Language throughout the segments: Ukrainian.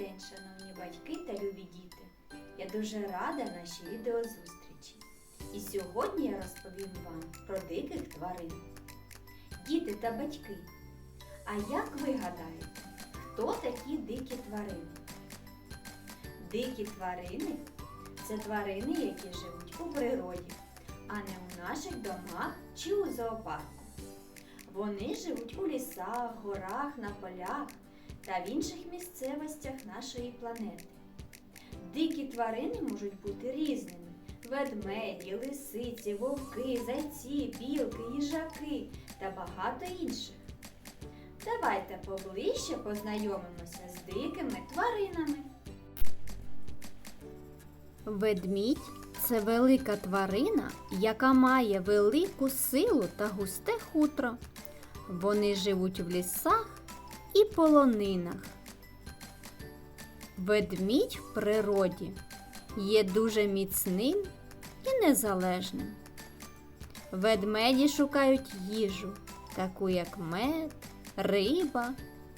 День, шановні батьки та любі діти! Я дуже рада нашій відеозустрічі. І сьогодні я розповім вам про диких тварин. Діти та батьки. А як ви гадаєте, хто такі дикі тварини? Дикі тварини це тварини, які живуть у природі, а не у наших домах чи у зоопарку. Вони живуть у лісах, горах, на полях та в інших місцевостях нашої планети. Дикі тварини можуть бути різними: ведмеді, лисиці, вовки, зайці, білки, їжаки та багато інших. Давайте поближче познайомимося з дикими тваринами. Ведмідь це велика тварина, яка має велику силу та густе хутро. Вони живуть в лісах і полонинах. Ведмідь в природі є дуже міцним і незалежним. Ведмеді шукають їжу, таку як мед, риба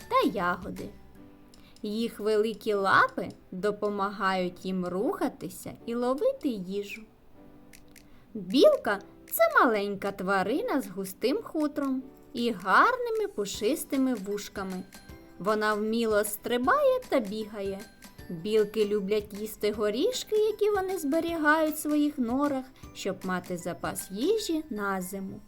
та ягоди. Їх великі лапи допомагають їм рухатися і ловити їжу. Білка це маленька тварина з густим хутром і гарними пушистими вушками. Вона вміло стрибає та бігає. Білки люблять їсти горішки, які вони зберігають в своїх норах, щоб мати запас їжі на зиму.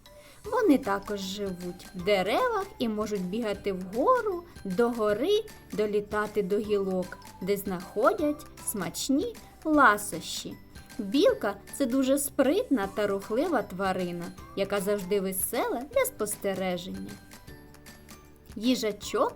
Вони також живуть в деревах і можуть бігати вгору, до гори, долітати до гілок, де знаходять смачні ласощі. Білка це дуже спритна та рухлива тварина, яка завжди весела для спостереження. Їжачок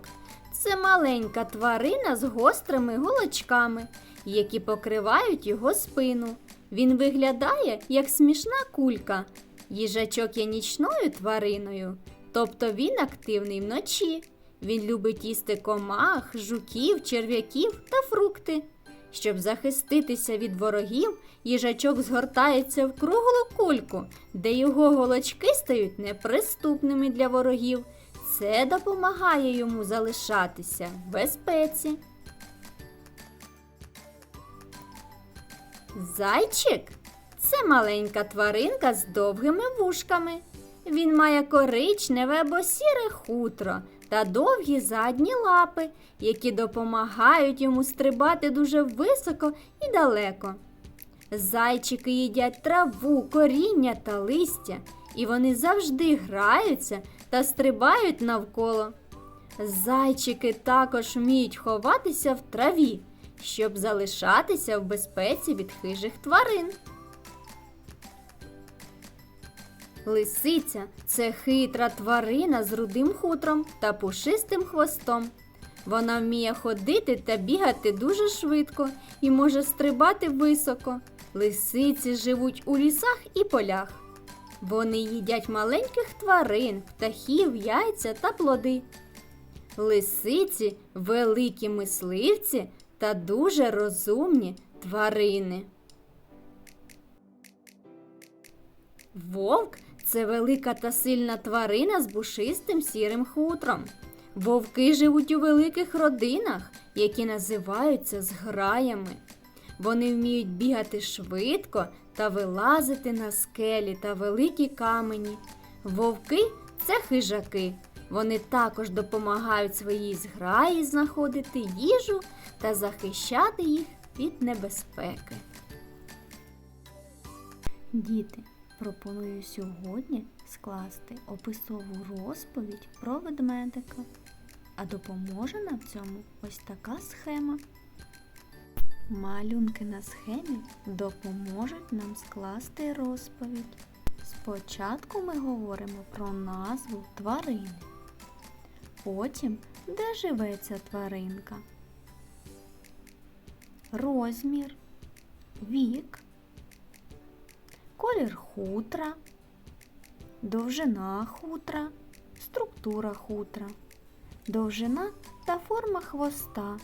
це маленька тварина з гострими голочками, які покривають його спину. Він виглядає як смішна кулька. Їжачок є нічною твариною, тобто він активний вночі. Він любить їсти комах, жуків, черв'яків та фрукти. Щоб захиститися від ворогів, їжачок згортається в круглу кульку, де його голочки стають неприступними для ворогів. Це допомагає йому залишатися в безпеці. Зайчик це маленька тваринка з довгими вушками. Він має коричневе або сіре хутро та довгі задні лапи, які допомагають йому стрибати дуже високо і далеко. Зайчики їдять траву, коріння та листя, і вони завжди граються та стрибають навколо. Зайчики також вміють ховатися в траві, щоб залишатися в безпеці від хижих тварин. Лисиця це хитра тварина з рудим хутром та пушистим хвостом. Вона вміє ходити та бігати дуже швидко і може стрибати високо. Лисиці живуть у лісах і полях. Вони їдять маленьких тварин, птахів, яйця та плоди. Лисиці великі мисливці та дуже розумні тварини. Вовк це велика та сильна тварина з бушистим сірим хутром. Вовки живуть у великих родинах, які називаються зграями. Вони вміють бігати швидко та вилазити на скелі та великі камені. Вовки це хижаки. Вони також допомагають своїй зграї знаходити їжу та захищати їх від небезпеки. Діти, пропоную сьогодні скласти описову розповідь про ведмедика. А допоможе нам в цьому ось така схема. Малюнки на схемі допоможуть нам скласти розповідь. Спочатку ми говоримо про назву тварини. Потім, де живе ця тваринка. Розмір, вік, колір хутра, довжина хутра, структура хутра, довжина та форма хвоста,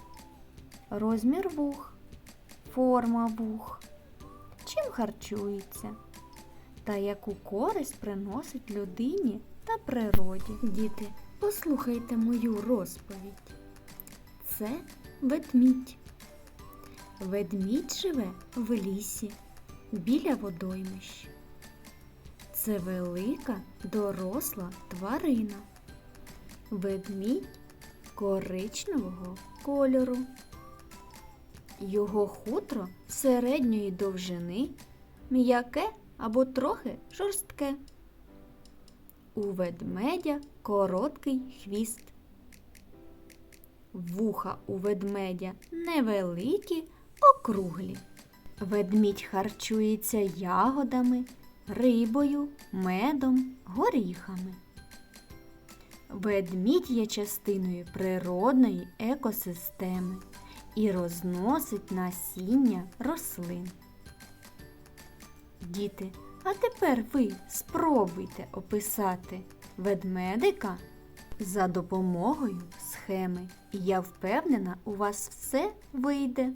розмір вух, форма вух, чим харчується та яку користь приносить людині та природі. Діти, послухайте мою розповідь. Це ведмідь. Ведмідь живе в лісі біля водоймищ. Це велика доросла тварина. Ведмідь коричневого кольору. Його хутро середньої довжини, м'яке або трохи жорстке. У ведмедя короткий хвіст. Вуха у ведмедя невеликі, округлі. Ведмідь харчується ягодами, рибою, медом, горіхами. Ведмідь є частиною природної екосистеми і розносить насіння рослин. Діти, а тепер ви спробуйте описати ведмедика за допомогою схеми. І я впевнена, у вас все вийде.